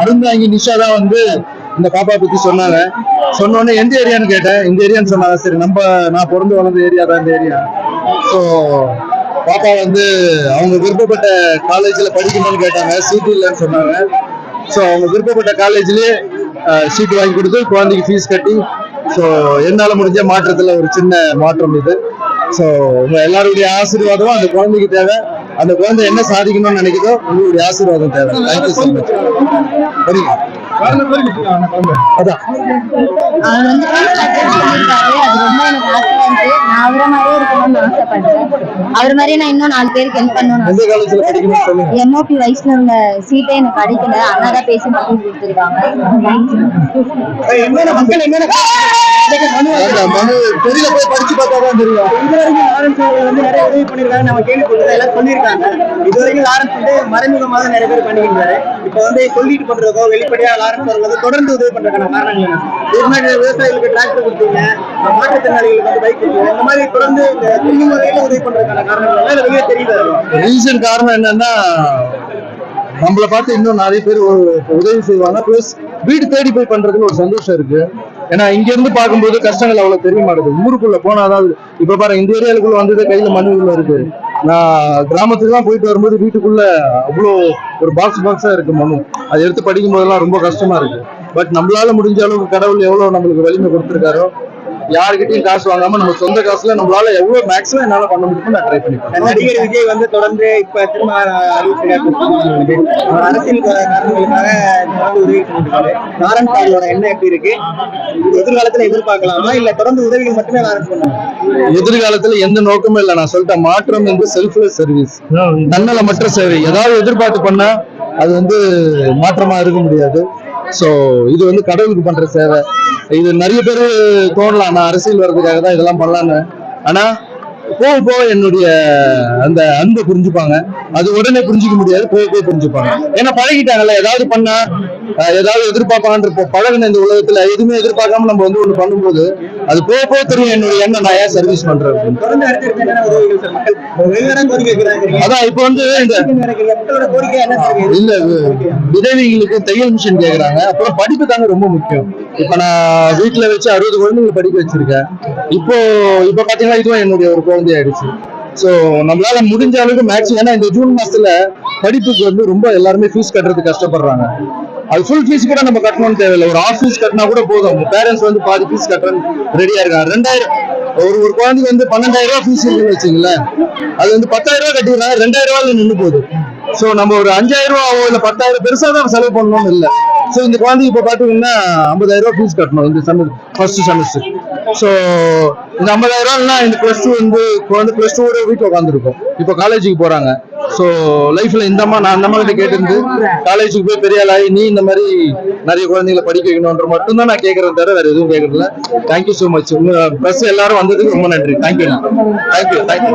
அருந்தாங்கி நிஷா தான் வந்து இந்த பாப்பா பத்தி சொன்னாங்க. சொன்னோடனே எந்த ஏரியான்னு கேட்டேன். இந்த ஏரியான்னு சொன்னாங்க. சரி நம்ம நான் பிறந்து வளர்ந்த ஏரியா தான் இந்த ஏரியா ஸோ பாப்பா வந்து அவங்க விருப்பப்பட்ட காலேஜில் படிக்கணும்னு கேட்டாங்க. சீட்டு இல்லைன்னு சொன்னாங்க. ஸோ அவங்க விருப்பப்பட்ட காலேஜ்லேயே சீட் வாங்கி கொடுத்து குழந்தைக்கு ஃபீஸ் கட்டி ஸோ என்னால் முடிஞ்ச மாற்றத்தில் ஒரு சின்ன மாற்றம் இது. ஸோ உங்க எல்லாருடைய ஆசீர்வாதமும் அந்த குழந்தைக்கு தேவை. அந்த குழந்தை என்ன சாதிக்கணும்னு நினைக்குதோ உங்களுடைய ஆசீர்வாதம் தேவை. தேங்க்யூ ஸோ மச் சரிங்க அதான். அவர் வந்து இருக்கு நான் அவரை இன்னும் நாலு பேருக்கு ஹெல்ப் சொல்லுங்க எம்ஓபி வைஷ்ணவ்ல சீட்டே எனக்கு கிடைக்கல. அண்ணா தான் பேசி மட்டும் கொடுத்துருக்காங்க. அந்த மனு போய் படிச்சு பார்த்தா தான் தெரியும். லாரன்ஸ் அவர்கள் வந்து நிறைய உதவி பண்ணிருக்காங்க நம்ம கேள்விப்பட்டது எல்லாம் சொல்லியிருக்காங்க. இதுவரைக்கும் லாரன்ஸ் வந்து மறைமுகமாக நிறைய பேர் பண்ணிக்கின்றாரு. இப்ப வந்து சொல்லிட்டு பண்றதோ வெளிப்படையா லாரன்ஸ் அவர்கள் வந்து தொடர்ந்து உதவி பண்றதுக்கான காரணம் என்ன? விவசாயிகளுக்கு டிராக்டர் கொடுத்தீங்க மாற்றுத்திறனாளிகளுக்கு வந்து பைக் கொடுத்தீங்க இந்த மாதிரி தொடர்ந்து இந்த திரும்ப வகையில உதவி பண்றதுக்கான காரணம் என்ன வெளியே ரீசன் காரணம் என்னன்னா நம்மள பார்த்து இன்னும் நிறைய பேர் உதவி செய்வாங்க ப்ளஸ் வீடு தேடி போய் பண்றதுல ஒரு சந்தோஷம் இருக்கு. ஏன்னா இங்க இருந்து பார்க்கும்போது கஷ்டங்கள் அவ்வளவு தெரிய மாட்டேங்குது. ஊருக்குள்ள போனா அதாவது இப்ப பாரு இந்த ஏரியாவுக்குள்ள வந்தது கையில மனுக்குள்ள இருக்கு. நான் கிராமத்துக்கு தான் போயிட்டு வரும்போது வீட்டுக்குள்ள அவ்வளோ ஒரு பாக்ஸ் பாக்ஸா இருக்கு மனு அதை எடுத்து படிக்கும் போதெல்லாம் ரொம்ப கஷ்டமா இருக்கு. பட் நம்மளால முடிஞ்ச அளவுக்கு கடவுள் எவ்வளவு நம்மளுக்கு வலிமை கொடுத்துருக்காரோ யாருக்கிட்டையும் காசு வாங்காம நம்ம சொந்த காசுல நம்மளால எவ்வளவு மேக்ஸிமம் என்னால பண்ண முடியுமோ நான் ட்ரை பண்ணிப்பேன் நடிகர் விஜய் வந்து தொடர்ந்து இப்ப திரும்ப அரசியல் காரணங்களுக்காக உதவி லாரன்ஸ் அவர்களோட எண்ணம் எப்படி இருக்கு? எதிர்காலத்துல எதிர்பார்க்கலாமா? இல்ல தொடர்ந்து உதவிகள் மட்டுமே லாரன்ஸ் பண்ணுவாங்க எதிர்காலத்துல எந்த நோக்கமும் இல்லை. நான் சொல்லிட்டேன் மாற்றம் என்று செல்ஃப்லெஸ் சர்வீஸ் நன்னலமற்ற சேவை. ஏதாவது எதிர்பார்த்து பண்ணா அது வந்து மாற்றமா இருக்க முடியாது. ஸோ இது வந்து கடவுளுக்கு பண்ற சேவை. இது நிறைய பேர் தோணலாம். நான் அரசியல் வர்றதுக்காக தான் இதெல்லாம் பண்ணலான்னு ஆனா போக போக என்னுடைய அந்த அன்பை புரிஞ்சுப்பாங்க. அது உடனே புரிஞ்சுக்க முடியாது போக போக புரிஞ்சுப்பாங்க. ஏன்னா பழகிட்டாங்கல்ல ஏதாவது பண்ணா ஏதாவது எதிர்பார்ப்பான்ற இப்போ பழகின இந்த உலகத்துல எதுவுமே எதிர்பார்க்காம நம்ம வந்து ஒண்ணு பண்ணும்போது அது போக போக தெரியும் என்னுடைய எண்ணம் நான் ஏன் சர்வீஸ் பண்றேன் அதான் இப்போ வந்து இந்த? இல்ல விதவைகளுக்கு தையல் மிஷின் கேக்குறாங்க. அப்புறம் படிப்பு தாங்க ரொம்ப முக்கியம். இப்ப நான் வீட்டுல வச்சு அறுபது குழந்தைங்க படிக்க வச்சிருக்கேன். இப்போ இப்போ பாத்தீங்கன்னா இதுவும் என்னுடைய ஒரு குழந்தை ஆயிடுச்சு. ஸோ நம்மளால முடிஞ்ச அளவுக்கு மேக்ஸிமம் ஏன்னா இந்த ஜூன் மாசத்துல படிப்புக்கு வந்து ரொம்ப எல்லாருமே ஃபீஸ் கட்டுறதுக்கு கஷ்டப்படுறாங்க. அது ஃபுல் ஃபீஸ் கூட நம்ம கட்டணும்னு தேவையில்லை. ஒரு ஆஃப் ஃபீஸ் கட்டினா கூட போதும். பேரண்ட்ஸ் வந்து பாதி ஃபீஸ் கட்டணும் ரெடியா இருக்காங்க. ரெண்டாயிரம் ஒரு ஒரு குழந்தைக்கு வந்து பன்னெண்டாயிரம் ரூபாய் ஃபீஸ் இருக்குன்னு வச்சுங்களேன் அது வந்து பத்தாயிரம் ரூபாய் கட்டிடுறாங்க. ரெண்டாயிரம் ரூபாயில நின்று போகுது. ஸோ நம்ம ஒரு அஞ்சாயிரம் ரூபாவோ இல்லை பத்தாயிரம் பெருசாக தான் செலவு பண்ணணும்னு இல்லை. ஸோ இந்த குழந்தைக்கு இப்போ பார்த்தீங்கன்னா ஐம்பதாயிரம் ரூபாய் ஃபீஸ் கட்டணும் இந்த செமஸ்டர் ஃபர்ஸ்ட் செமஸ்டர் ஸோ இந்த ஐம்பதாயிரம் ரூபாய்னா இந்த ப்ளஸ் டூ வந்து குழந்தை ப்ளஸ் டூ வீட்டுல உட்காந்துருக்கும் இப்போ காலேஜுக்கு போகிறாங்க ஸோ லைஃப்பில் இந்த அம்மா நான் அந்த அம்மா கிட்ட கேட்டிருந்து காலேஜுக்கு போய் பெரிய ஆளாகி நீ இந்த மாதிரி நிறைய குழந்தைங்களை படிக்க வைக்கணுன்ற மட்டும் தான் நான் கேட்குறேன் தவிர வேறு எதுவும் கேட்கறதில்ல. தேங்க்யூ ஸோ மச் உங்கள் ப்ளஸ் எல்லாரும் வந்ததுக்கு ரொம்ப நன்றி. தேங்க்யூ தேங்க்யூ தேங்க்யூ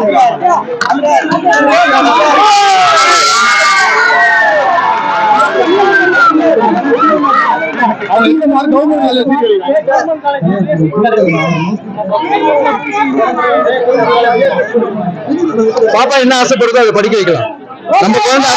பாப்பா என்ன ஆசைப்படுதோ அதை படிக்க வைக்கலாம். நம்ம குழந்தை